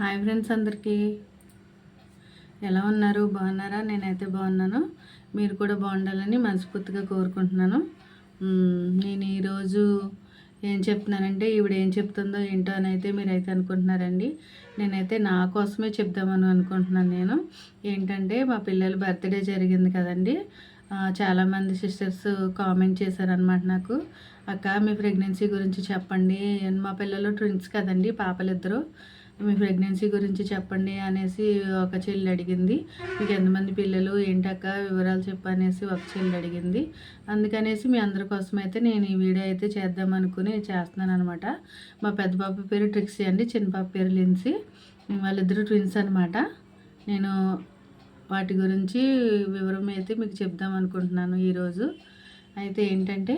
Hi friends అందరికీ. ఎలా ఉన్నారు? బాగున్నారా? నేనైతే బాగున్నాను. మీరు కూడా బాగుండాలని మనస్ఫూర్తిగా కోరుకుంటున్నాను. నేను ఈరోజు ఏం చెప్తున్నానంటే ఈవిడ ఏం చెప్తుందో ఏంటో అని అయితే మీరైతే అనుకుంటున్నారండి. నేనైతే నా కోసమే చెప్దామని అనుకుంటున్నాను నేను. ఏంటంటే మా పిల్లల బర్త్డే జరిగింది కదండి. చాలామంది సిస్టర్స్ కామెంట్ చేశారనమాట నాకు. అక్క మీ ప్రెగ్నెన్సీ గురించి చెప్పండి. మా పిల్లలు ట్విన్స్ కదండి పాపలిద్దరూ. మీ ప్రెగ్నెన్సీ గురించి చెప్పండి అనేసి ఒక చెల్లి అడిగింది. మీకు ఎంతమంది పిల్లలు? ఏంటక్క? వివరాలు చెప్పనేసి ఒక చెల్లి అడిగింది. అందుకనేసి మీ అందరి కోసం అయితే నేను ఈ వీడియో అయితే చేద్దాం అనుకుని చేస్తున్నాను అనమాట మా పెద్ద పాప పేరు ట్రిక్సీ అండి. చిన్న పాప పేరు లిన్సీ. వాళ్ళిద్దరూ ట్విన్స్ అనమాట. నేను వాటి గురించి వివరం అయితే మీకు చెప్దాం అనుకుంటున్నాను ఈరోజు. అయితే ఏంటంటే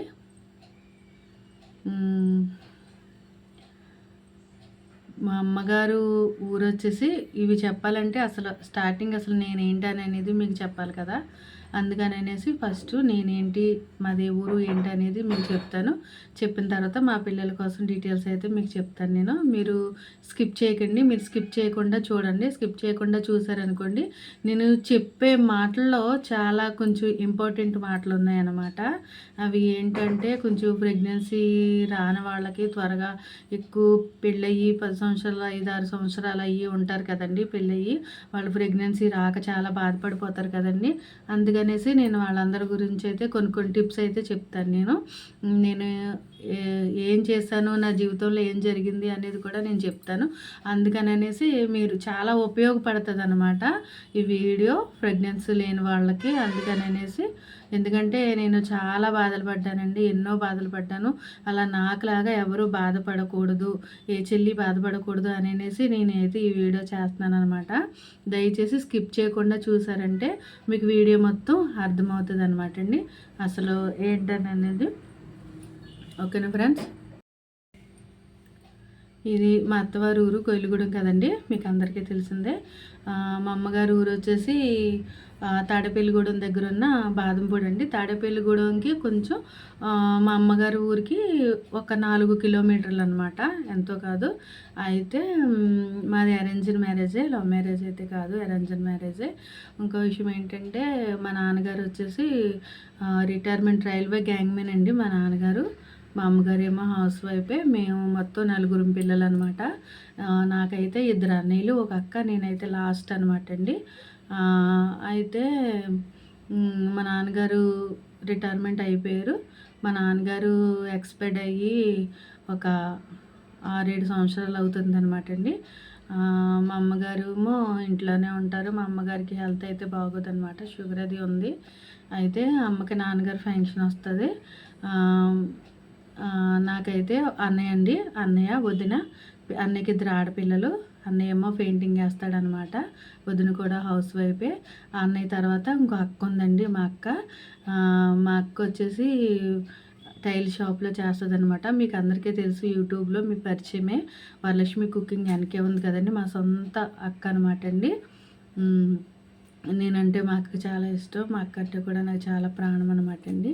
మా అమ్మగారు ఊరు వచ్చేసి ఇవి చెప్పాలంటే అసలు స్టార్టింగ్ అసలు నేనేంటి అనేది మీకు చెప్పాలి కదా. అందుకని అనేసి ఫస్ట్ నేనేంటి మాది ఊరు ఏంటి అనేది మీకు చెప్తాను. చెప్పిన తర్వాత మా పిల్లల కోసం డీటెయిల్స్ అయితే మీకు చెప్తాను నేను. మీరు స్కిప్ చేయకండి మీరు స్కిప్ చేయకుండా చూడండి. స్కిప్ చేయకుండా చూసారనుకోండి నేను చెప్పే మాటల్లో చాలా కొంచెం ఇంపార్టెంట్ మాటలు ఉన్నాయన్నమాట. అవి ఏంటంటే కొంచెం ప్రెగ్నెన్సీ రాని వాళ్ళకి త్వరగా ఎక్కువ పెళ్ళయ్యి పది సంవత్సరాలు ఐదు ఆరు సంవత్సరాలు అయ్యి ఉంటారు కదండి పెళ్ళయ్యి. వాళ్ళు ప్రెగ్నెన్సీ రాక చాలా బాధపడిపోతారు కదండి. అందుకని అనేసి నేను వాళ్ళందరి గురించి అయితే కొన్ని కొన్ని టిప్స్ అయితే చెప్తాను నేను. నేను ఏం చేశాను నా జీవితంలో ఏం జరిగింది అనేది కూడా నేను చెప్తాను. అందుకని అనేసి మీరు చాలా ఉపయోగపడుతుంది అనమాట ఈ వీడియో ప్రెగ్నెన్సీ లేని వాళ్ళకి. అందుకని అనేసి ఎందుకంటే నేను చాలా బాధలు పడ్డానండి ఎన్నో బాధలు పడ్డాను. అలా నాకులాగా ఎవరు బాధపడకూడదు ఏ చెల్లి బాధపడకూడదు అనేసి నేనైతే ఈ వీడియో చేస్తున్నాను అనమాట దయచేసి స్కిప్ చేయకుండా చూసారంటే మీకు వీడియో మొత్తం అర్థమవుతుంది అనమాట అండి. అసలు ఏంటని అనేది ఓకేనా ఫ్రెండ్స్? ఇది మా అత్తవారి ఊరు కోయిలుగూడెం కదండి మీకు అందరికీ తెలిసిందే. మా అమ్మగారు ఊరు వచ్చేసి తాడేపల్లిగూడెం దగ్గర ఉన్న బాదంపూడి అండి. తాడేపల్లిగూడెంకి కొంచెం మా అమ్మగారి ఊరికి ఒక నాలుగు కిలోమీటర్లు అనమాట ఎంతో కాదు. అయితే మాది అరేంజ్డ్ మ్యారేజే లవ్ మ్యారేజ్ అయితే కాదు అరేంజ్డ్ మ్యారేజే. ఇంకో విషయం ఏంటంటే మా నాన్నగారు వచ్చేసి రిటైర్మెంట్ రైల్వే గ్యాంగ్మెన్ అండి మా నాన్నగారు. మా అమ్మగారు ఏమో హౌస్ వైఫే మేము మొత్తం నలుగురు పిల్లలు అనమాట నాకైతే ఇద్దరు అన్నయ్యలు ఒక అక్క నేనైతే లాస్ట్ అనమాట అండి. అయితే మా నాన్నగారు రిటైర్మెంట్ అయిపోయారు. మా నాన్నగారు ఎక్స్పైర్డ్ అయ్యి ఒక ఆరేడు సంవత్సరాలు అవుతుంది అనమాట అండి మా అమ్మగారేమో ఇంట్లోనే ఉంటారు. మా అమ్మగారికి హెల్త్ అయితే బాగోదన్నమాట షుగర్ అది ఉంది. అయితే అమ్మకి నాన్నగారు ఫంక్షన్ వస్తుంది. నాకైతే అన్నయ్య అండి. అన్నయ్య వదిన అన్నయ్యకి ఇద్దరు ఆడపిల్లలు. అన్నయ్య ఏమో పెయింటింగ్ వేస్తాడనమాట. వదిన కూడా హౌస్ వైఫే. ఆ అన్నయ్య తర్వాత ఇంకో అక్క ఉందండి మా అక్క. మా అక్క వచ్చేసి టైల్ షాప్లో చేస్తుంది అనమాట మీకు అందరికీ తెలుసు యూట్యూబ్లో మీ పరిచయమే. వరలక్ష్మి కుకింగ్ వెనకే ఉంది కదండి మా సొంత అక్క అనమాట అండి. నేనంటే మా అక్కకి చాలా ఇష్టం. మా అక్క అంటే కూడా నాకు చాలా ప్రాణం అనమాట అండి.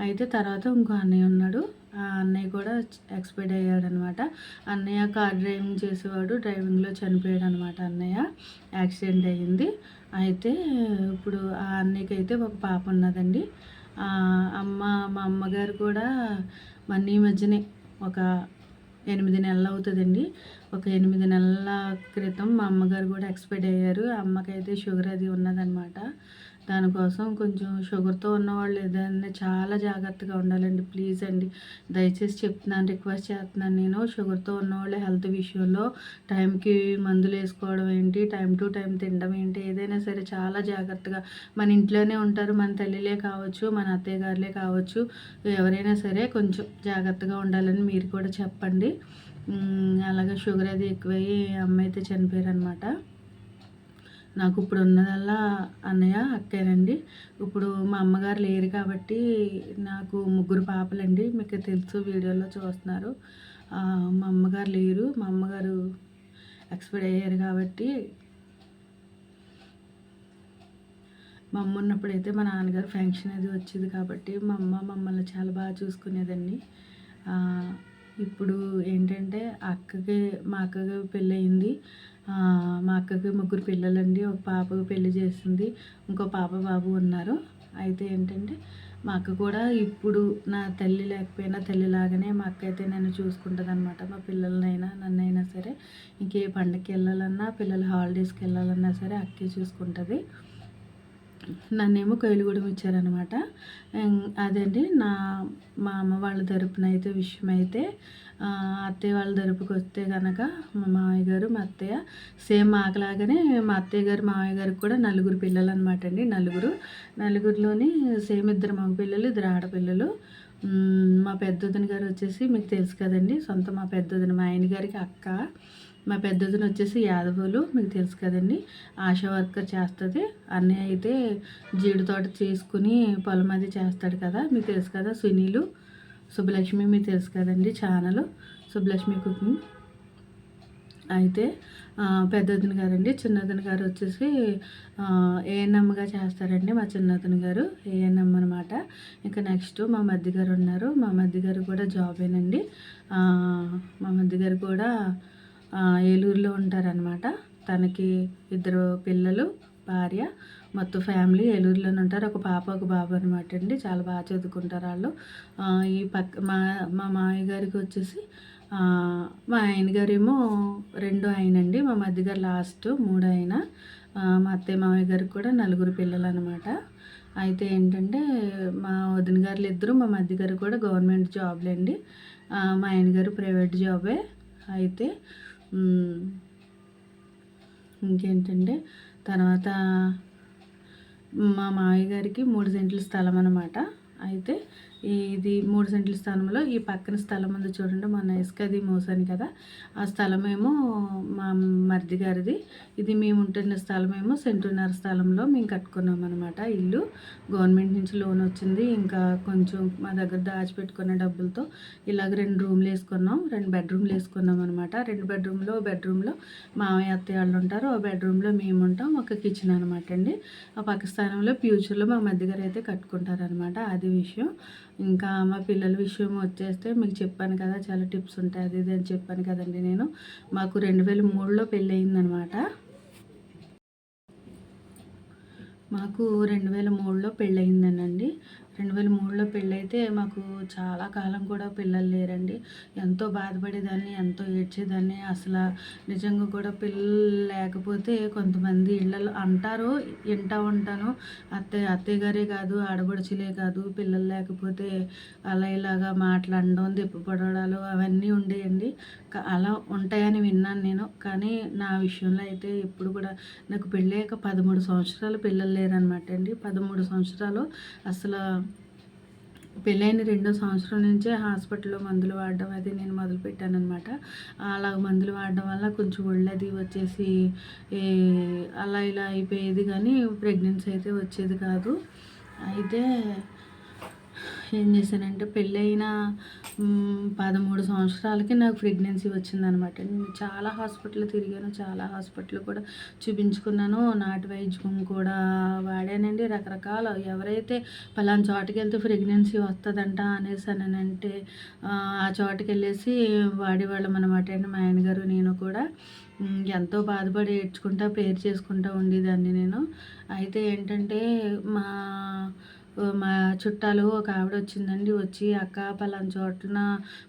అయితే తర్వాత ఇంకో అన్నయ్య ఉన్నాడు. అన్నయ్య కూడా ఎక్స్పైర్డ్ అయ్యాడు అనమాట అన్నయ్య కార్ డ్రైవింగ్ చేసేవాడు. డ్రైవింగ్లో చనిపోయాడు అనమాట అన్నయ్య. యాక్సిడెంట్ అయ్యింది. అయితే ఇప్పుడు ఆ అన్నయ్యకి అయితే ఒక పాప ఉన్నదండి. అమ్మ మా అమ్మగారు కూడా మన ఈ మధ్యనే ఒక ఎనిమిది నెలలు అవుతుందండి. ఒక ఎనిమిది నెలల క్రితం మా అమ్మగారు కూడా ఎక్స్పైర్డ్ అయ్యారు. అమ్మకైతే షుగర్ అది ఉన్నదనమాట. దానికోసం కొంచెం షుగర్తో ఉన్నవాళ్ళు ఏదైనా చాలా జాగ్రత్తగా ఉండాలండి. ప్లీజ్ అండి. దయచేసి చెప్తున్నాను రిక్వెస్ట్ చేస్తున్నాను. నేను షుగర్తో ఉన్నవాళ్ళు హెల్త్ విషయంలో టైంకి మందులు వేసుకోవడం ఏంటి టైం టు టైం తినడం ఏంటి ఏదైనా సరే చాలా జాగ్రత్తగా. మన ఇంట్లోనే ఉంటారు మన తల్లిలే కావచ్చు మన అత్తయ్య గారులే కావచ్చు. ఎవరైనా సరే కొంచెం జాగ్రత్తగా ఉండాలని మీరు కూడా చెప్పండి. అలాగే షుగర్ అది ఎక్కువయ్యి అమ్మ అయితే చనిపోయారు అనమాట నాకు ఇప్పుడు ఉన్నదల్లా అన్నయ్య అక్కేనండి ఇప్పుడు మా అమ్మగారు లేరు కాబట్టి నాకు ముగ్గురు పాపలండి. మీకు తెలుసు వీడియోలో చూస్తున్నారు. మా అమ్మగారు లేరు. మా అమ్మగారు ఎక్స్పైర్ అయ్యారు కాబట్టి మా అమ్మ ఉన్నప్పుడైతే మా నాన్నగారు ఫంక్షన్ అది వచ్చేది కాబట్టి మా అమ్మ మమ్మల్ని చాలా బాగా చూసుకునేదండి. ఇప్పుడు ఏంటంటే అక్కకి మా అక్కకి పెళ్ళయింది. మా అక్కకి ముగ్గురు పిల్లలండి ఒక పాపకు పెళ్ళి చేసింది ఇంకో పాప బాబు ఉన్నారు. అయితే ఏంటంటే మా అక్క కూడా ఇప్పుడు నా తల్లి లేకపోయినా తల్లిలాగానే మా అక్క అయితే నన్ను చూసుకుంటుంది అనమాట మా పిల్లలనైనా నన్నైనా సరే ఇంకే పండగకి వెళ్ళాలన్నా పిల్లల హాలిడేస్కి వెళ్ళాలన్నా సరే అక్కే చూసుకుంటుంది. నన్నేమో కైలుగూడెం ఇచ్చారనమాట అదండి నా మా అమ్మ వాళ్ళ తరపున అయితే విషయం అయితే అత్తయ్య వాళ్ళ తరపుకి వస్తే కనుక మా మామయ్య గారు మా అత్తయ్య సేమ్ మాకలాగానే మా అత్తయ్య గారు మామయ్య గారికి కూడా నలుగురు పిల్లలు అనమాట అండి నలుగురు. నలుగురిలోని సేమ్ ఇద్దరు మగ పిల్లలు ఇద్దరు ఆడపిల్లలు. మా పెద్దదిన గారు వచ్చేసి మీకు తెలుసు కదండి సొంత మా పెద్దదిన మా ఆయన గారికి అక్క. మా పెద్దదిన వచ్చేసి యాదవులు మీకు తెలుసు కదండి. ఆశా వర్కర్ చేస్తుంది. అన్నయ్య అయితే జీడి తోట చేసుకుని పొలం అది చేస్తాడు కదా మీకు తెలుసు కదా సునీలు సుబ్బలక్ష్మి మీకు తెలుసు కదండి ఛానల్ సుబ్బలక్ష్మి కుకింగ్. అయితే ఆ, పెద్దదిన గారండి చిన్నదిన గారు వచ్చేసి ఏఎన్ఎమ్గా చేస్తారండి మా చిన్నదిన గారు ఏఎన్ఎం అనమాట ఇంకా నెక్స్ట్ మా మధ్య గారు ఉన్నారు. మా మధ్య గారు కూడా జాబేనండి. మా మధ్య గారు కూడా ఏలూరులో ఉంటారనమాట తనకి ఇద్దరు పిల్లలు భార్య మొత్తం ఫ్యామిలీ ఏలూరులోనే ఉంటారు. ఒక పాప ఒక బాబు అనమాట అండి. చాలా బాగా చదువుకుంటారు వాళ్ళు. ఈ పక్క మా మా మామయ్య గారికి వచ్చేసి మా ఆయన గారేమో రెండో ఆయన అండి మా మధ్య గారు లాస్ట్ మూడో ఆయన. మా అత్తయ్య మామయ్య గారికి కూడా నలుగురు పిల్లలు అనమాట అయితే ఏంటంటే మా వదిన గారులు ఇద్దరు మా మధ్య గారు కూడా గవర్నమెంట్ జాబ్లే అండి మా ఆయన గారు ప్రైవేట్ జాబే. అయితే ఇంకేంటంటే తర్వాత మా మామయ్య గారికి మూడు సెంట్ల స్థలం అనమాట అయితే ఇది మూడు సెంట్ల స్థలంలో ఈ పక్కన స్థలం ఉంది చూడండి మొన్న ఇసుకది మోసాను కదా. ఆ స్థలమేమో మా మరిది గారిది. ఇది మేము ఉంటున్న స్థలమేమో సెంటున్నర స్థలంలో మేము కట్టుకున్నాం అనమాట ఇల్లు. గవర్నమెంట్ నుంచి లోన్ వచ్చింది ఇంకా కొంచెం మా దగ్గర దాచిపెట్టుకున్న డబ్బులతో ఇలాగ రెండు రూమ్లు వేసుకున్నాం రెండు బెడ్రూమ్లు వేసుకున్నాం అనమాట రెండు బెడ్రూమ్లో బెడ్రూమ్లో మామయ్య అత్తయ్య వాళ్ళు ఉంటారు ఆ బెడ్రూమ్లో మేము ఉంటాం ఒక కిచెన్ అనమాట అండి. ఆ పక్క స్థానంలో ఫ్యూచర్లో మా మధ్య గారు అయితే కట్టుకుంటారనమాట అది విషయం. ఇంకా మా పిల్లల విషయం వచ్చేస్తే మీకు చెప్పాను కదా చాలా టిప్స్ ఉంటాయి అది ఇది అని చెప్పాను కదండి నేను. మాకు రెండు వేల మూడులో పెళ్ళి అయిందనమాట మాకు రెండు వేల మూడులో పెళ్ళయిందనండి. రెండు వేల మూడులో పెళ్ళైతే మాకు చాలా కాలం కూడా పిల్లలు లేరండి. ఎంతో బాధపడేదాన్ని ఎంతో ఏడ్చేదాన్ని. అసలు నిజంగా కూడా పిల్లలు లేకపోతే కొంతమంది ఇళ్ళలో అంటారు వింటా ఉంటాను. అత్తయ్య అత్తయ్య గారే కాదు ఆడబడుచులే కాదు పిల్లలు లేకపోతే అలా ఇలాగా మాట్లాడడం తిప్పపడడాలు అవన్నీ ఉండేయండి. అలా ఉంటాయని విన్నాను నేను. కానీ నా విషయంలో అయితే ఎప్పుడు కూడా నాకు పెళ్ళయ్యాక పదమూడు సంవత్సరాలు పిల్లలు లేరనమాట అండి. పదమూడు సంవత్సరాలు అసలు పెళ్ళైన రెండో సంవత్సరం నుంచే హాస్పిటల్లో మందులు వాడడం అది నేను మొదలుపెట్టానమాట అలా మందులు వాడడం వల్ల కొంచెం ఒళ్ళది వచ్చేసి అలా ఇలా అయిపోయేది కానీ ప్రెగ్నెన్సీ అయితే వచ్చేది కాదు. అయితే ఏం చేశానంటే పెళ్ళైన పదమూడు సంవత్సరాలకి నాకు ప్రెగ్నెన్సీ వచ్చిందనమాట. నేను చాలా హాస్పిటల్ తిరిగాను చాలా హాస్పిటల్ కూడా చూపించుకున్నాను. నాటు వైద్యం కూడా వాడానండి. రకరకాల ఎవరైతే పలానా చోటకి వెళ్తే ప్రెగ్నెన్సీ వస్తుందంట అనేసి అంటే ఆ ఆ చోటకి వెళ్ళేసి వాడేవాళ్ళం అనమాట అండి మా ఆయన గారు నేను కూడా. ఎంతో బాధపడి ఏడ్చుకుంటా ప్రేయర్ చేసుకుంటా ఉండేదాన్ని నేను. అయితే ఏంటంటే మా మా చుట్టాలు ఒక ఆవిడ వచ్చిందండి వచ్చి అక్క పలానా చోటన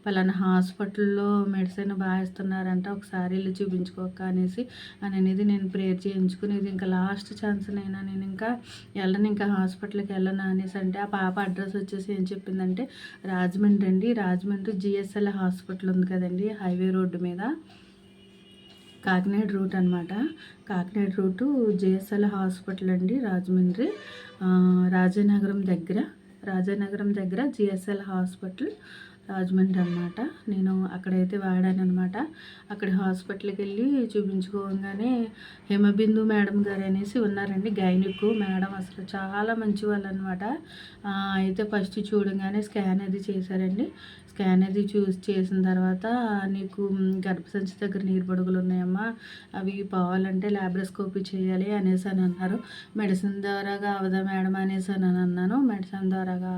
పలానా హాస్పిటల్లో మెడిసిన్ బాగా ఇస్తున్నారంట ఒకసారి వెళ్ళి చూపించుకోక అనేసి అని అనేది నేను ప్రేయర్ చేయించుకుని ఇది ఇంకా లాస్ట్ ఛాన్స్ అయినా నేను ఇంకా వెళ్ళను ఇంకా హాస్పిటల్కి వెళ్ళను అనేసి అంటే ఆ పాప అడ్రస్ వచ్చేసి ఏం చెప్పిందంటే రాజమండ్రి అండి. రాజమండ్రి జిఎస్ఎల్ హాస్పిటల్ ఉంది కదండి హైవే రోడ్డు మీద. కాకినాడ రూట్ అనమాట కాకినాడ రూటు జేఎస్ఎల్ హాస్పిటల్ అండి రాజమండ్రి. రాజనగరం రాజానగరం దగ్గర రాజానగరం దగ్గర జిఎస్ఎల్ హాస్పిటల్ రాజమండ్రి అనమాట నేను అక్కడైతే వాడాను అనమాట అక్కడ హాస్పిటల్కి వెళ్ళి చూపించుకోగానే హిమబిందు మేడం గారు అనేసి ఉన్నారండి గైనిక్ మేడం అసలు చాలా మంచి వాళ్ళు అనమాట అయితే ఫస్ట్ చూడగానే స్కాన్ అది చేశారండి. స్కాన్ అది చూస్ చేసిన తర్వాత నీకు గర్భసంచి దగ్గర నీరు బొడుగులు ఉన్నాయమ్మా అవి పోవాలంటే ల్యాబ్రోస్కోపీ చేయాలి అనేసి అని అన్నారు. మెడిసిన్ ద్వారాగా అవదా మేడం అనేసి అని అన్నాను. మెడిసిన్ ద్వారాగా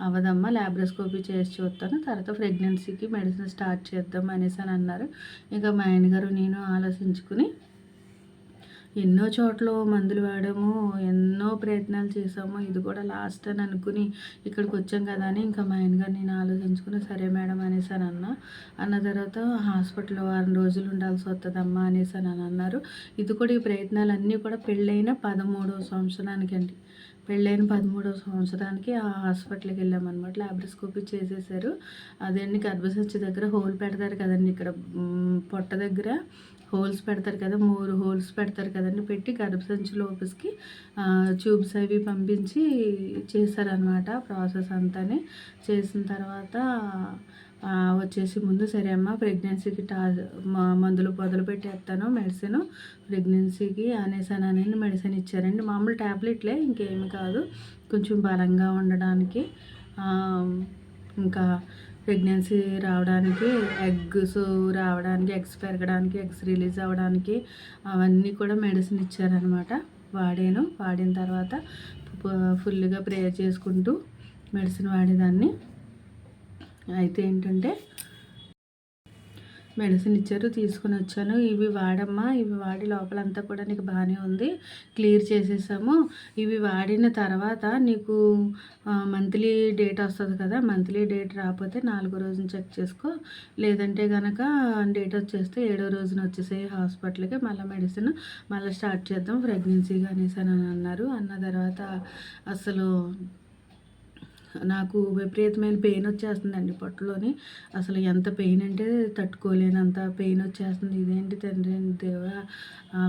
అవదమ్మా ల్యాబ్రోస్కోపీ చేసి చూస్తాను. తర్వాత ప్రెగ్నెన్సీకి మెడిసిన్ స్టార్ట్ చేద్దాం అనేసి అని అన్నారు. ఇంకా మా ఆయన గారు నేను ఆలోచించుకుని ఎన్నో చోట్ల మందులు వాడాము ఎన్నో ప్రయత్నాలు చేసాము ఇది కూడా లాస్ట్ అని అనుకుని ఇక్కడికి వచ్చాం కదా అని ఇంకా మా ఆయనగారు నేను ఆలోచించుకుని సరే మేడం అనేసి అని అన్న. అన్న తర్వాత హాస్పిటల్లో వారం రోజులు ఉండాల్సి వస్తుందమ్మా అనేసి అని అన్నారు. ఇది కూడా ఈ ప్రయత్నాలు అన్నీ కూడా పెళ్ళైన పదమూడవ సంవత్సరానికి అండి. పెళ్ళైన పదమూడవ సంవత్సరానికి ఆ హాస్పిటల్కి వెళ్ళామన్నమాట లాబ్రోస్కోపీ చేసేసారు. అదేంటి గర్భసంచి దగ్గర హోల్ పెడతారు కదండి ఇక్కడ పొట్ట దగ్గర. హోల్స్ పెడతారు కదా మూడు హోల్స్ పెడతారు కదండి పెట్టి గర్భసంచి లోపలికి ట్యూబ్స్ అవి పంపించి చేశారనమాట ప్రాసెస్ అంతానే. చేసిన తర్వాత వచ్చేసి ముందు సరే అమ్మ ప్రెగ్నెన్సీకి టా మందులు పొదలు పెట్టేస్తాను మెడిసిన్ ప్రెగ్నెన్సీకి అనేసాను అని మెడిసిన్ ఇచ్చారండి. మామూలు ట్యాబ్లెట్లే ఇంకేమి కాదు కొంచెం బలంగా ఉండడానికి. ఇంకా ప్రెగ్నెన్సీ రావడానికి ఎగ్స్ రావడానికి ఎగ్స్ పెరగడానికి ఎగ్స్ రిలీజ్ అవ్వడానికి అవన్నీ కూడా మెడిసిన్ ఇచ్చారనమాట వాడాను. వాడిన తర్వాత ఫుల్గా ప్రేయర్ చేసుకుంటూ మెడిసిన్ వాడేదాన్ని. అయితే ఏంటంటే మెడిసిన్ ఇచ్చారు తీసుకుని వచ్చాను. ఇవి వాడమ్మా ఇవి వాడి లోపలంతా కూడా నీకు బాగానే ఉంది. క్లియర్ చేసేసాము. ఇవి వాడిన తర్వాత నీకు మంత్లీ డేట్ వస్తుంది కదా మంత్లీ డేట్ రాకపోతే నాలుగో రోజున చెక్ చేసుకో. లేదంటే కనుక డేట్ వచ్చేస్తే ఏడో రోజున వచ్చేసే హాస్పిటల్కి మళ్ళీ మెడిసిన్ మళ్ళీ స్టార్ట్ చేద్దాం ప్రెగ్నెన్సీగా అనేసి అని అన్నారు. అన్న తర్వాత అసలు నాకు విపరీతమైన పెయిన్ వచ్చేస్తుందండి పొట్టలోని. అసలు ఎంత పెయిన్ అంటే తట్టుకోలేనంత పెయిన్ వచ్చేస్తుంది. ఇదేంటి తండ్రి దేవా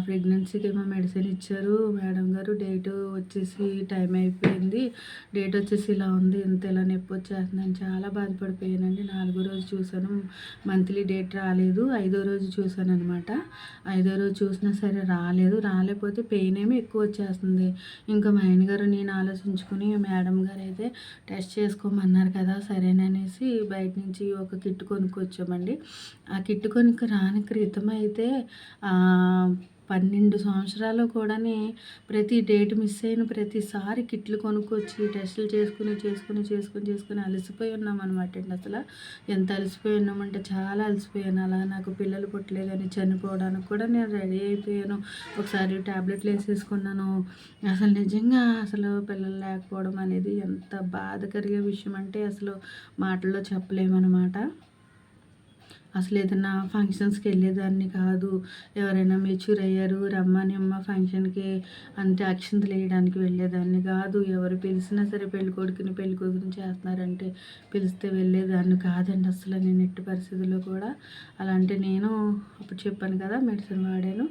ప్రెగ్నెన్సీకి ఏమో మెడిసిన్ ఇచ్చారు. మేడం గారు డేట్ వచ్చేసి టైం అయిపోయింది. డేట్ వచ్చేసి ఇలా ఉంది. ఇంత ఇలా నొప్పి వచ్చేస్తుంది అని చాలా బాధపడిపోయానండి నాలుగో రోజు చూశాను. మంత్లీ డేట్ రాలేదు. ఐదో రోజు చూసాను అనమాట ఐదో రోజు చూసినా సరే రాలేదు. రాలేకపోతే పెయిన్ ఏమి ఎక్కువ వచ్చేస్తుంది. ఇంకా మా ఆయన గారు నేను ఆలోచించుకుని మేడం గారు అయితే టెస్ట్ చేసుకోమన్నారు కదా సరేననేసి బయట నుంచి ఒక కిట్ కొనుక్కొచ్చామండి. ఆ కిట్ కొనుక్కు రాని క్రితం అయితే పన్నెండు సంవత్సరాలు కూడానే ప్రతి డేట్ మిస్ అయిన ప్రతిసారి కిట్లు కొనుక్కొచ్చి టెస్టులు చేసుకుని చేసుకుని చేసుకుని చేసుకుని అలసిపోయి ఉన్నాం అనమాట అండి అసలు. ఎంత అలసిపోయి ఉన్నామంటే చాలా అలసిపోయాను అలా నాకు పిల్లలు పుట్టలేదని చనిపోవడానికి కూడా నేను రెడీ అయిపోయాను. ఒకసారి టాబ్లెట్లు వేసేసుకున్నాను. అసలు నిజంగా అసలు పిల్లలు లేకపోవడం అనేది ఎంత బాధ కలిగే విషయం అంటే అసలు మాటల్లో చెప్పలేమన్నమాట. అసలు ఏదైనా ఫంక్షన్స్కి వెళ్ళేదాన్ని కాదు. ఎవరైనా మెచ్యూర్ అయ్యారు రమ్మని అమ్మ ఫంక్షన్కి అంటే అక్షింతలు వేయడానికి వెళ్ళేదాన్ని కాదు. ఎవరు పిలిచినా సరే పెళ్ళి కొడుకుని పెళ్ళి కూతురుని చేస్తున్నారంటే పిలిస్తే వెళ్ళేదాన్ని కాదండి అసలు నేను ఎట్టి పరిస్థితుల్లో కూడా. అలా అంటే నేను అప్పుడు చెప్పాను కదా మెడిసిన్ వాడాను.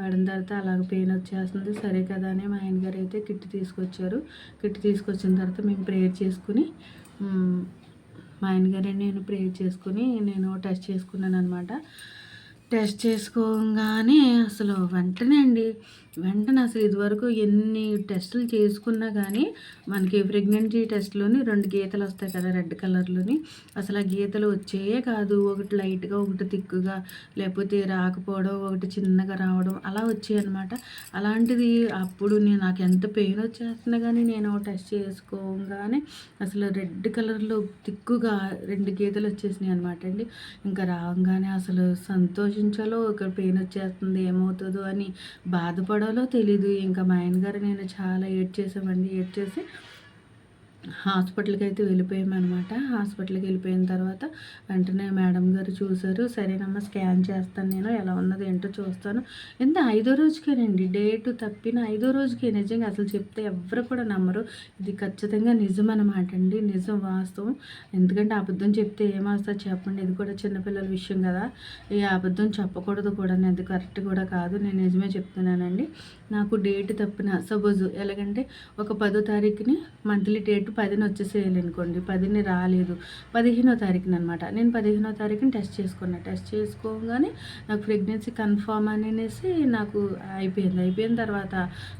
వాడిన తర్వాత అలాగ పెయిన్ వచ్చేస్తుంది. సరే కదా అని మా ఆయన గారు అయితే కిట్ తీసుకొచ్చారు. కిట్ తీసుకొచ్చిన తర్వాత మేము ప్రేయర్ చేసుకుని మా ఆయనగారే నేను ప్రేయర్ చేసుకుని నేను టెస్ట్ చేసుకున్నాను అనమాట టెస్ట్ చేసుకోగానే అసలు వెంటనే అండి వెంటనే అసలు ఇదివరకు ఎన్ని టెస్టులు చేసుకున్నా కానీ మనకి ప్రెగ్నెన్సీ టెస్ట్లోని రెండు గీతలు వస్తాయి కదా రెడ్ కలర్లోని. అసలు ఆ గీతలు వచ్చేయే కాదు. ఒకటి లైట్గా ఒకటి తిక్కుగా లేకపోతే రాకపోవడం ఒకటి చిన్నగా రావడం అలా వచ్చాయి అనమాట అలాంటిది అప్పుడు నేను నాకు ఎంత పెయిన్ వచ్చేస్తున్నా కానీ నేను టెస్ట్ చేసుకోగానే అసలు రెడ్ కలర్లో తిక్కుగా రెండు గీతలు వచ్చేసినాయి అనమాట అండి. ఇంకా రాగానే అసలు సంతోషించాలో ఒక పెయిన్ వచ్చేస్తుంది ఏమవుతుందో అని బాధపడాలో తెలీదు. ఇంకా మా ఆయన గారు నేను చాలా ఏడ్ చేసామండి ఏడ్ చేసి హాస్పిటల్కి అయితే వెళ్ళిపోయామన్నమాట. హాస్పిటల్కి వెళ్ళిపోయిన తర్వాత వెంటనే మేడం గారు చూశారు సరేనమ్మా స్కాన్ చేస్తాను నేను. ఎలా ఉన్నది ఏంటో చూస్తాను. ఎంత ఐదో రోజుకేనండి. డేట్ తప్పిన ఐదో రోజుకే నిజంగా అసలు చెప్తే ఎవరు కూడా నమ్మరు. ఇది ఖచ్చితంగా నిజం అనమాట అండి నిజం వాస్తవం. ఎందుకంటే అబద్ధం చెప్తే ఏమవుతుంది చెప్పండి. ఇది కూడా చిన్నపిల్లల విషయం కదా. ఈ అబద్ధం చెప్పకూడదు కూడా. అది కరెక్ట్ కూడా కాదు. నేను నిజమే చెప్తున్నానండి. నాకు డేట్ తప్పిన సపోజ్ ఎలాగంటే ఒక పదో తారీఖుని మంత్లీ డేట్ పదిని వచ్చేసేయాలి అనుకోండి. పదిని రాలేదు. పదిహేనో తారీఖున అనమాట నేను పదిహేనో తారీఖున టెస్ట్ చేసుకున్నా. టెస్ట్ చేసుకోగానే నాకు ప్రెగ్నెన్సీ కన్ఫామ్ అనేసి నాకు అయిపోయింది. అయిపోయిన తర్వాత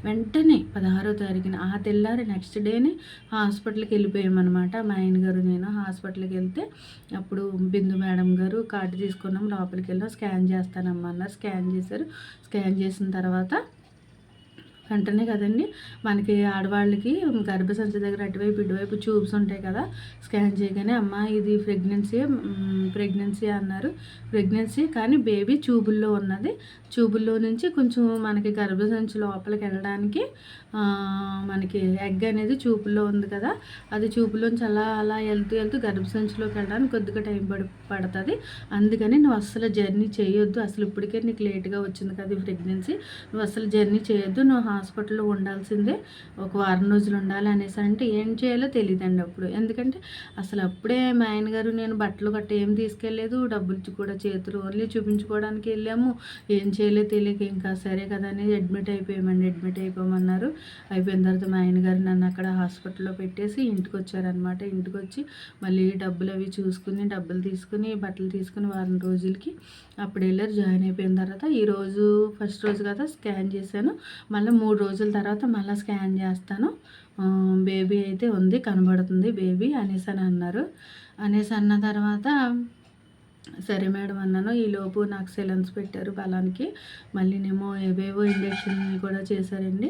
వెంటనే పదహారో తారీఖున ఆ తెల్లారి నెక్స్ట్ డేనే హాస్పిటల్కి వెళ్ళిపోయామన్నమాట. మా ఆయన గారు నేను హాస్పిటల్కి వెళ్తే అప్పుడు బిందు మేడం గారు కార్డు తీసుకున్నాం. లోపలికి వెళ్ళాం. స్కాన్ చేస్తానమ్మా అన్నారు స్కాన్ చేశారు. స్కాన్ చేసిన తర్వాత వెంటనే కదండి మనకి ఆడవాళ్ళకి గర్భసంచి దగ్గర అటువైపు ఇటువైపు ట్యూబ్స్ ఉంటాయి కదా స్కాన్ చేయగానే అమ్మ ఇది ప్రెగ్నెన్సీ ప్రెగ్నెన్సీ అన్నారు. ప్రెగ్నెన్సీ కానీ బేబీ ట్యూబుల్లో ఉన్నది. ట్యూబుల్లో నుంచి కొంచెం మనకి గర్భసంచి లోపలికి వెళ్ళడానికి మనకి ఎగ్ అనేది చూపుల్లో ఉంది కదా అది చూపులోంచి అలా అలా వెళ్తూ వెళ్తూ గర్భసంచిలోకి వెళ్ళడానికి కొద్దిగా టైం పడి పడుతుంది. అందుకని నువ్వు అస్సలు జర్నీ చేయొద్దు. అసలు ఇప్పటికే నీకు లేట్గా వచ్చింది కదా ప్రెగ్నెన్సీ. నువ్వు అసలు జర్నీ చేయొద్దు. నువ్వు హాస్పిటల్లో ఉండాల్సిందే. ఒక వారం రోజులు ఉండాలి అనేసి అంటే ఏం చేయాలో తెలియదండి అప్పుడు. ఎందుకంటే అసలు అప్పుడే మా ఆయన గారు నేను బట్టలు గట్ట ఏం తీసుకెళ్ళలేదు. డబ్బులు కూడా చేతులు ఓన్లీ చూపించుకోవడానికి వెళ్ళాము. ఏం చేయలేదు తెలియక ఇంకా సరే కదా అనేది అడ్మిట్ అయిపోయామండి. అడ్మిట్ అయిపోమన్నారు. అయిపోయిన తర్వాత మా ఆయన గారు నన్ను అక్కడ హాస్పిటల్లో పెట్టేసి ఇంటికి వచ్చారనమాట ఇంటికి వచ్చి మళ్ళీ డబ్బులు అవి చూసుకుని డబ్బులు తీసుకుని బట్టలు తీసుకుని వారం రోజులకి అప్పుడు వెళ్ళారు. జాయిన్ అయిపోయిన తర్వాత ఈరోజు ఫస్ట్ రోజు కదా స్కాన్ చేశాను. మళ్ళీ మూడు రోజుల తర్వాత మళ్ళీ స్కాన్ చేస్తాను. బేబీ అయితే ఉంది కనబడుతుంది బేబీ అనేసి అని అన్నారు. అనేసి అన్న తర్వాత సరే మేడం అన్నాను. ఈలోపు నాకు సెలన్స్ పెట్టారు బలానికి. మళ్ళీనేమో ఏవేవో ఇంజక్షన్లు కూడా చేశారండి.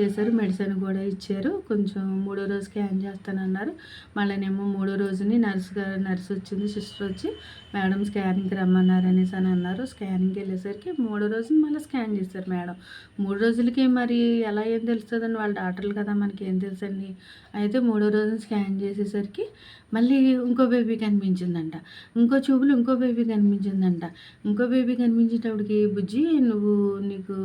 చేశారు మెడిసిన్ కూడా ఇచ్చారు. కొంచెం మూడో రోజు స్కాన్ చేస్తానన్నారు. మళ్ళీనేమో మూడో రోజుని నర్స్ గారు నర్స్ వచ్చింది సిస్టర్ వచ్చి మేడం స్కానింగ్కి రమ్మన్నారు అనేసి అని అన్నారు. స్కానింగ్కి వెళ్ళేసరికి మూడో రోజుని మళ్ళీ స్కాన్ చేశారు మేడం. మూడు రోజులకి మరి ఎలా ఏం తెలుస్తుందని వాళ్ళ డాక్టర్లు కదా మనకి ఏం తెలుసండి? అయితే మూడో రోజున స్కాన్ చేసేసరికి మళ్ళీ ఇంకో బేబీ కనిపించిందంట. ఇంకో చూపులు ఇంకో బేబీ కనిపించిందంట. ఇంకో బేబీ కనిపించేటప్పటికి బుజ్జి నువ్వు నీకు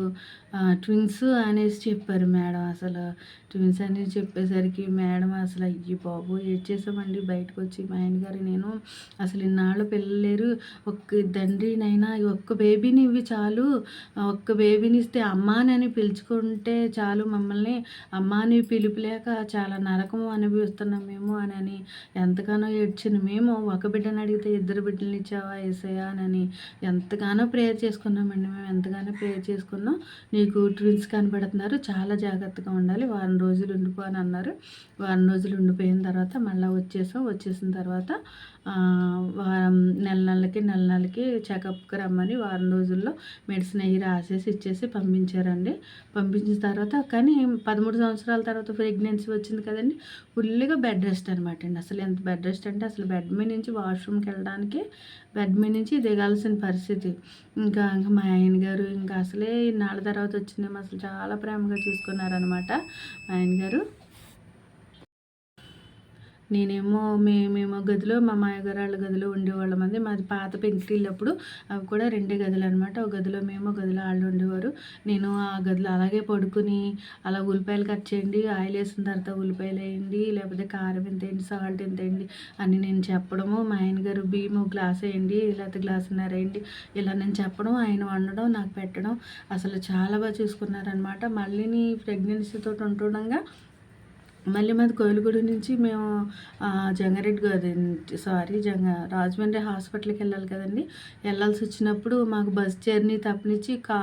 ట్విన్స్ అనేసి చెప్పారు మేడం అసలు. ట్విన్స్ అనేసి చెప్పేసరికి మేడం అసలు అయ్యి బాబు ఏడ్చేసామండి బయటకు వచ్చి మా ఆయన గారు నేను అసలు ఇన్నాళ్ళు పిల్లలేరు ఒక్క తండ్రినైనా ఒక్క బేబీని ఇవి చాలు. ఒక్క బేబీని ఇస్తే అమ్మానని పిలుచుకుంటే చాలు మమ్మల్ని. అమ్మాని పిలుపులేక చాలా నరకము అనుభవిస్తున్నాం మేము అని అని ఎంత ఎంతగానో ఏడ్చిన మేము ఒక బిడ్డను అడిగితే ఇద్దరు బిడ్డలు ఇచ్చావా ఏసయ్యా? అని ఎంతగానో ప్రేయర్ చేసుకున్నామండి మేము. ఎంతగానో ప్రేయర్ చేసుకున్నాం. నీకు ట్విన్స్ కనబడుతున్నారు చాలా జాగ్రత్తగా ఉండాలి. వారం రోజులు ఉండిపో అని అన్నారు. వారం రోజులు ఉండిపోయిన తర్వాత మళ్ళీ వచ్చేసాం. వచ్చేసిన తర్వాత వారం నెల నెలకి నెల నెలకి చెకప్కి రమ్మని వారం రోజుల్లో మెడిసిన్ అయ్యి రాసేసి ఇచ్చేసి పంపించారండి. పంపించిన తర్వాత కానీ పదమూడు సంవత్సరాల తర్వాత ప్రెగ్నెన్సీ వచ్చింది కదండి. ఫుల్గా బెడ్ రెస్ట్ అనమాట అండి. అసలు ఎంత బెడ్ రెస్ట్ అంటే అసలు బెడ్ మీద నుంచి వాష్రూమ్కి వెళ్ళడానికి బెడ్ మీద నుంచి దిగాల్సిన పరిస్థితి. ఇంకా ఇంకా మా ఆయన గారు ఇంకా అసలే నాలుగు తర్వాత వచ్చిందేమో అసలు చాలా ప్రేమగా చూసుకున్నారనమాట మా ఆయన గారు. నేనేమో మేమేమో గదిలో మా మాయగారాళ్ళ గదిలో ఉండేవాళ్ళం అంది మాది పాత పెంకిటిల్లప్పుడు అవి కూడా రెండే గదులు అనమాట ఒక గదిలో మేము గదిలో వాళ్ళు ఉండేవారు. నేను ఆ గదిలో అలాగే పడుకుని అలా ఉల్లిపాయలు కట్ చేయండి ఆయిల్ వేసిన తర్వాత ఉల్లిపాయలు వేయండి లేకపోతే కారం ఎంత వేయండి సాల్ట్ ఎంత వేయండి అని నేను చెప్పడము. మా ఆయన గారు బియ్యం గ్లాస్ వేయండి లేకపోతే గ్లాస్ వేయండి. ఇలా నేను చెప్పడం ఆయన వండడం నాకు పెట్టడం అసలు చాలా బాగా చూసుకున్నారనమాట మళ్ళీ నీ ప్రెగ్నెన్సీతో ఉంటుండగా మళ్ళీ మాది కోయిలగూడ నుంచి మేము జంగారెడ్డి గారి సారీ జంగ రాజమండ్రి హాస్పిటల్కి వెళ్ళాలి కదండి. వెళ్ళాల్సి వచ్చినప్పుడు మాకు బస్ జర్నీ తప్పనిచ్చి కా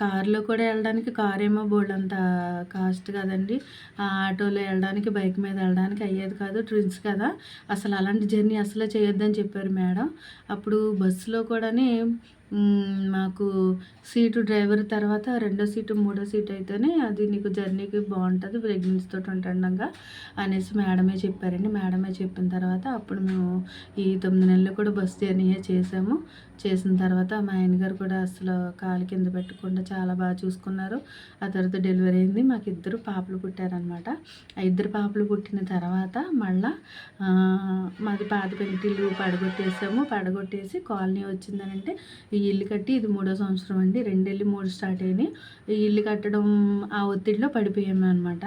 కారులో కూడా వెళ్ళడానికి కార్ ఏమో బోర్డు అంత కాస్ట్ కదండి. ఆటోలో వెళ్ళడానికి బైక్ మీద వెళ్ళడానికి అయ్యేది కాదు ట్రిన్స్ కదా. అసలు అలాంటి జర్నీ అసలు చేయొద్దని చెప్పారు మేడం. అప్పుడు బస్సులో కూడానే మాకు సీటు డ్రైవర్ తర్వాత రెండో సీటు మూడో సీట్ అయితేనే అది నీకు జర్నీకి బాగుంటుంది ప్రెగ్నెన్సీతో ఉంటుండగా అనేసి మేడమే చెప్పారండి. మేడమే చెప్పిన తర్వాత అప్పుడు మేము ఈ తొమ్మిది నెలలు కూడా బస్ జర్నీయే చేసాము. చేసిన తర్వాత మా ఆయన గారు కూడా అసలు కాలు కింద పెట్టకుండా చాలా బాగా చూసుకున్నారు. ఆ తర్వాత డెలివరీ అయింది. మాకు ఇద్దరు పాపలు పుట్టారనమాట ఆ ఇద్దరు పాపలు పుట్టిన తర్వాత మళ్ళా మాది పాత పెంకిళ్ళు పడగొట్టేసాము. పడగొట్టేసి కాలనీ వచ్చిందనంటే ఈ ఇల్లు కట్టి ఇది మూడో సంవత్సరం అండి. రెండెళ్ళి మూడు స్టార్ట్ అయినాయి. ఈ ఇల్లు కట్టడం ఆ ఒత్తిడిలో పడిపోయాము అనమాట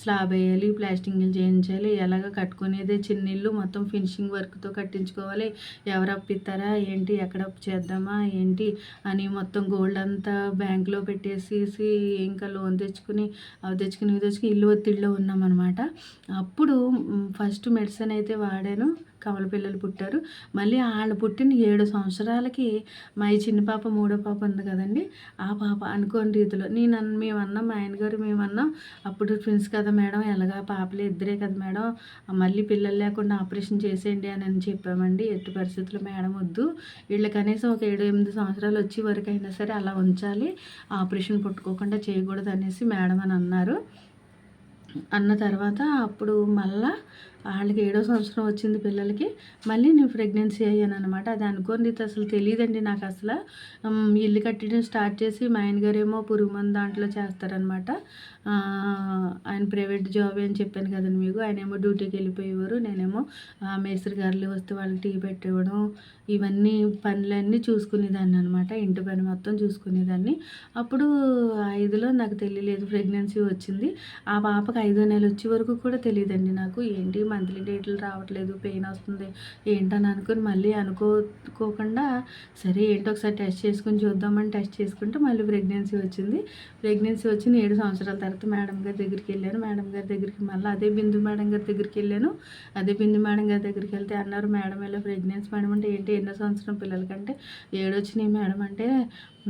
స్లాబ్ వేయాలి ప్లాస్టింగ్లు చేయించాలి ఎలాగ కట్టుకునేదే చిన్న ఇల్లు మొత్తం ఫినిషింగ్ వర్క్తో కట్టించుకోవాలి. ఎవరు అప్పిస్తారా ఏంటి? ఎక్కడ అప్ చేద్దామా ఏంటి అని మొత్తం గోల్డ్ అంతా బ్యాంక్లో పెట్టేసేసి ఇంకా లోన్ తెచ్చుకుని అవి తెచ్చుకుని ఇవి తెచ్చుకుని ఇల్లు ఒత్తిడిలో ఉన్నామన్నమాట. అప్పుడు ఫస్ట్ మెడిసిన్ అయితే వాడాను. కమల పిల్లలు పుట్టారు. మళ్ళీ వాళ్ళు పుట్టిన ఏడు సంవత్సరాలకి మా ఈ చిన్న పాప మూడో పాప ఉంది కదండి. ఆ పాప అనుకోని రీతిలో నేను అన్న మేమన్నాం మా ఆయనగారు మేమన్నాం అప్పుడు ఫ్రెండ్స్ కదా మేడం ఎలాగా పాపలు ఇద్దరే కదా మేడం మళ్ళీ పిల్లలు లేకుండా ఆపరేషన్ చేసేయండి అని అని చెప్పామండి. ఎట్టి పరిస్థితుల్లో మేడం వద్దు. వీళ్ళు కనీసం ఒక ఏడు ఎనిమిది సంవత్సరాలు వచ్చే వరకు అయినా సరే అలా ఉంచాలి. ఆపరేషన్ పుట్టుకోకుండా చేయకూడదు అనేసి మేడం అని అన్నారు. అన్న తర్వాత అప్పుడు మళ్ళా వాళ్ళకి ఏడో సంవత్సరం వచ్చింది పిల్లలకి మళ్ళీ నేను ప్రెగ్నెన్సీ అయ్యాను అనమాట అది అనుకోని అసలు తెలియదండి నాకు అసలు. ఇల్లు కట్టడం స్టార్ట్ చేసి మా ఆయన గారేమో పురుగు మంది దాంట్లో చేస్తారనమాట ఆయన ప్రైవేట్ జాబ్ అని చెప్పాను కదండి మీకు. ఆయన ఏమో డ్యూటీకి వెళ్ళిపోయేవారు. నేనేమో మేస్త్రి గారులు వస్తే వాళ్ళకి టీ పెట్టివ్వడం ఇవన్నీ పనులన్నీ చూసుకునేదాన్ని అనమాట ఇంటి పని మొత్తం చూసుకునేదాన్ని. అప్పుడు ఐదులో నాకు తెలియలేదు ప్రెగ్నెన్సీ వచ్చింది. ఆ పాపకు ఐదో నెల వచ్చే వరకు కూడా తెలియదండి నాకు. ఏంటి మంత్లీ డేట్లు రావట్లేదు పెయిన్ వస్తుంది ఏంటని అనుకుని మళ్ళీ అనుకోకుండా సరే ఏంటో ఒకసారి టెస్ట్ చేసుకుని చూద్దామని టెస్ట్ చేసుకుంటే మళ్ళీ ప్రెగ్నెన్సీ వచ్చింది. ప్రెగ్నెన్సీ వచ్చిన ఏడు సంవత్సరాల తర్వాత మేడం గారి దగ్గరికి వెళ్ళాను. మేడం గారి దగ్గరికి మళ్ళీ అదే బిందు మేడం గారి దగ్గరికి వెళ్ళాను. అదే బిందు మేడం గారి దగ్గరికి వెళ్తే అన్నారు మేడం ఇలా ప్రెగ్నెన్సీ మేడం అంటే ఏంటి ఎన్నో సంవత్సరం పిల్లలకంటే ఏడొచ్చినాయి మేడం అంటే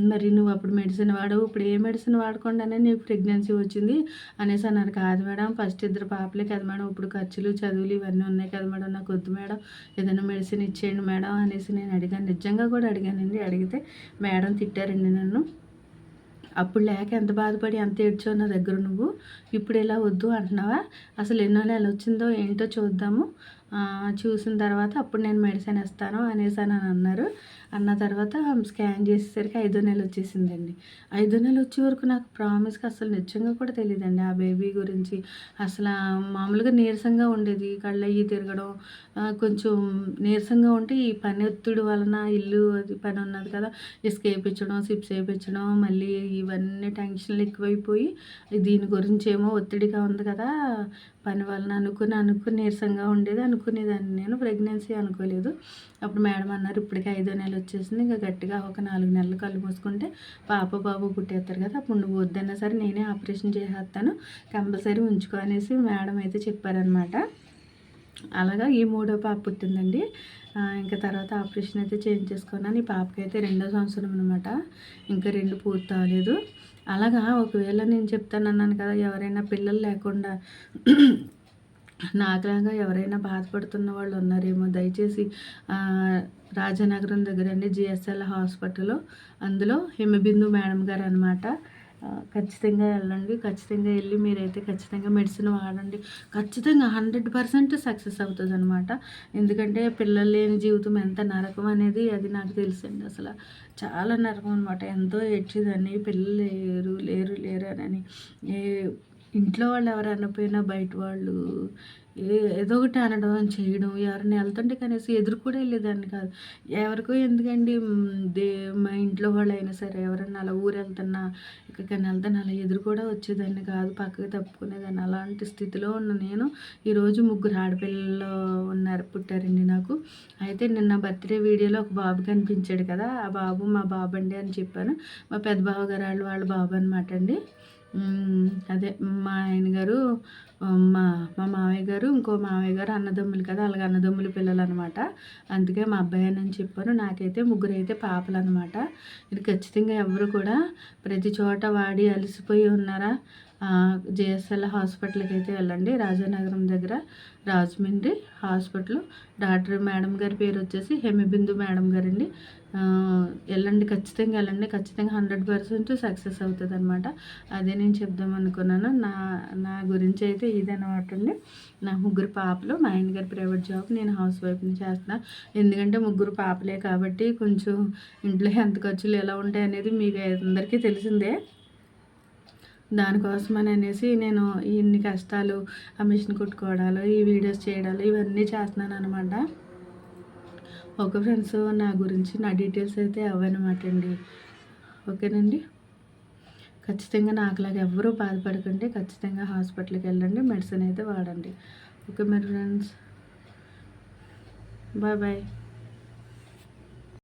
మరి నువ్వు అప్పుడు మెడిసిన్ వాడవు ఇప్పుడు ఏ మెడిసిన్ వాడకుండానే నీకు ప్రెగ్నెన్సీ వచ్చింది? అనేసి అన్నారు. కాదు మేడం ఫస్ట్ ఇద్దరు పాపలే కదా మేడం ఇప్పుడు ఖర్చులు చదువులు ఇవన్నీ ఉన్నాయి కదా మేడం నాకు వద్దు మేడం ఏదైనా మెడిసిన్ ఇచ్చేయండి మేడం అనేసి నేను అడిగాను. నిజంగా కూడా అడిగానండి. అడిగితే మేడం తిట్టారండి నన్ను. అప్పుడు లేక ఎంత బాధపడి ఎంత ఏడ్చో నా దగ్గర నువ్వు? ఇప్పుడు ఇలా వద్దు అంటున్నావా? అసలు ఎన్నో నెలలు వచ్చిందో ఏంటో చూద్దాము. చూసిన తర్వాత అప్పుడు నేను మెడిసిన్ ఇస్తాను అనేసి అని అన్నారు. అన్న తర్వాత స్కాన్ చేసేసరికి ఐదో నెల వచ్చేసిందండి. ఐదో నెల వచ్చే వరకు నాకు ప్రామిస్కి అసలు నిజంగా కూడా తెలియదండి ఆ బేబీ గురించి. అసలు మామూలుగా నీరసంగా ఉండేది కళ్ళయ్యి తిరగడం కొంచెం నీరసంగా ఉంటే ఈ పని ఒత్తిడి వలన ఇల్లు అది పని ఉన్నది కదా ఇసుక వేయించడం సిప్స్ వేయించడం మళ్ళీ ఇవన్నీ టెన్షన్లు ఎక్కువైపోయి దీని గురించి ఏమో ఒత్తిడిగా ఉంది కదా పని వలన అనుకుని అనుకుని నీరసంగా ఉండేది అనుకునేదాన్ని. నేను ప్రెగ్నెన్సీ అనుకోలేదు. అప్పుడు మేడం అన్నారు ఇప్పటికే ఐదో నెల వచ్చేసింది. ఇంకా గట్టిగా ఒక నాలుగు నెలలు కళ్ళు మూసుకుంటే పాప బాబు పుట్టేస్తారు కదా అప్పుడు నువ్వు వద్దన్నా సరే నేనే ఆపరేషన్ చేసేస్తాను. కంపల్సరీ ఉంచుకో అనేసి మేడం అయితే చెప్పారనమాట అలాగా ఈ మూడో పాప పుట్టిందండి. ఇంకా తర్వాత ఆపరేషన్ అయితే చేంజ్ చేసుకున్నాను. ఈ పాపకి అయితే రెండో సంవత్సరం అనమాట ఇంకా రెండు పూర్తి అవ్వలేదు. అలాగా ఒకవేళ నేను చెప్తాను అన్నాను కదా ఎవరైనా పిల్లలు లేకుండా నాకులాగా ఎవరైనా బాధపడుతున్న వాళ్ళు ఉన్నారేమో దయచేసి రాజనగరం దగ్గర అండి జిఎస్ఎల్ హాస్పిటల్. అందులో హిమబిందు మేడం గారు అనమాట ఖచ్చితంగా వెళ్ళండి ఖచ్చితంగా వెళ్ళి మీరైతే ఖచ్చితంగా మెడిసిన్ వాడండి. ఖచ్చితంగా హండ్రెడ్ పర్సెంట్ సక్సెస్ అవుతుంది అనమాట ఎందుకంటే పిల్లలు లేని జీవితం ఎంత నరకం అనేది అది నాకు తెలుసండి అసలు. చాలా నరకం అనమాట ఎంతో ఏడ్చేదాన్ని పిల్లలు లేరు లేరు లేరు అని ఏ ఇంట్లో వాళ్ళు ఎవరు అనపోయినా బయట వాళ్ళు ఏదో ఒకటి అనడం చేయడం ఎవరిని వెళ్తుంటే కనీసం ఎదురు కూడా వెళ్ళేదాన్ని కాదు. ఎవరికో ఎందుకండి దే మా ఇంట్లో వాళ్ళు అయినా సరే ఎవరన్నా అలా ఊరు వెళ్తున్నా ఎక్కడికైనా వెళ్తాను అలా ఎదురు కూడా వచ్చేదాన్ని కాదు పక్కకి తప్పుకునేదాన్ని. అలాంటి స్థితిలో ఉన్న నేను ఈరోజు ముగ్గురు ఆడపిల్లలు ఉన్నారు పుట్టారండి నాకు. అయితే నిన్న బర్త్డే వీడియోలో ఒక బాబు కనిపించాడు కదా ఆ బాబు మా బాబు అండి అని చెప్పాను. మా పెద్ద బావగారు వాళ్ళు వాళ్ళ బాబు అనమాట అండి. అదే మా ఆయన గారు మా మా మామయ్య గారు ఇంకో మామయ్య గారు అన్నదమ్ములు కదా అలాగే అన్నదమ్ములు పిల్లలు అనమాట అందుకే మా అబ్బాయి అని చెప్పాను నాకైతే ముగ్గురు అయితే పాపలు అనమాట ఇది ఖచ్చితంగా ఎవరు కూడా ప్రతి చోట వాడి అలసిపోయి ఉన్నారా? జేఎస్ఎల్ హాస్పిటల్కి అయితే వెళ్ళండి. రాజానగరం దగ్గర రాజమండ్రి హాస్పిటల్. డాక్టర్ మేడం గారి పేరు వచ్చేసి హెమిబిందు మేడం గారండి. వెళ్ళండి ఖచ్చితంగా వెళ్ళండి. ఖచ్చితంగా హండ్రెడ్ పర్సెంట్ సక్సెస్ అవుతుంది అనమాట అదే నేను చెప్దాం అనుకున్నాను. నా నా గురించి అయితే ఇదనమాట అండి. నా ముగ్గురు పాపలు మా ఆయన గారి ప్రైవేట్ జాబ్ నేను హౌస్ వైఫ్ని చేస్తున్నా. ఎందుకంటే ముగ్గురు పాపలే కాబట్టి కొంచెం ఇంట్లో ఎంత ఖర్చులు ఎలా ఉంటాయి అనేది మీకు అందరికీ తెలిసిందే. దానికోసమని అనేసి నేను ఇన్ని కష్టాలు ఆ మిషన్ కుట్టుకోవడాలు ఈ వీడియోస్ చేయడాలు ఇవన్నీ చేస్తున్నాను అనమాట ఓకే ఫ్రెండ్స్ నా గురించి నా డీటెయిల్స్ అయితే అవన్నమాట అండి ఓకేనండి? ఖచ్చితంగా నాకులాగా ఎవరూ బాధపడకండి. ఖచ్చితంగా హాస్పిటల్కి వెళ్ళండి. మెడిసిన్ అయితే వాడండి. ఓకే మరి ఫ్రెండ్స్. Bye bye.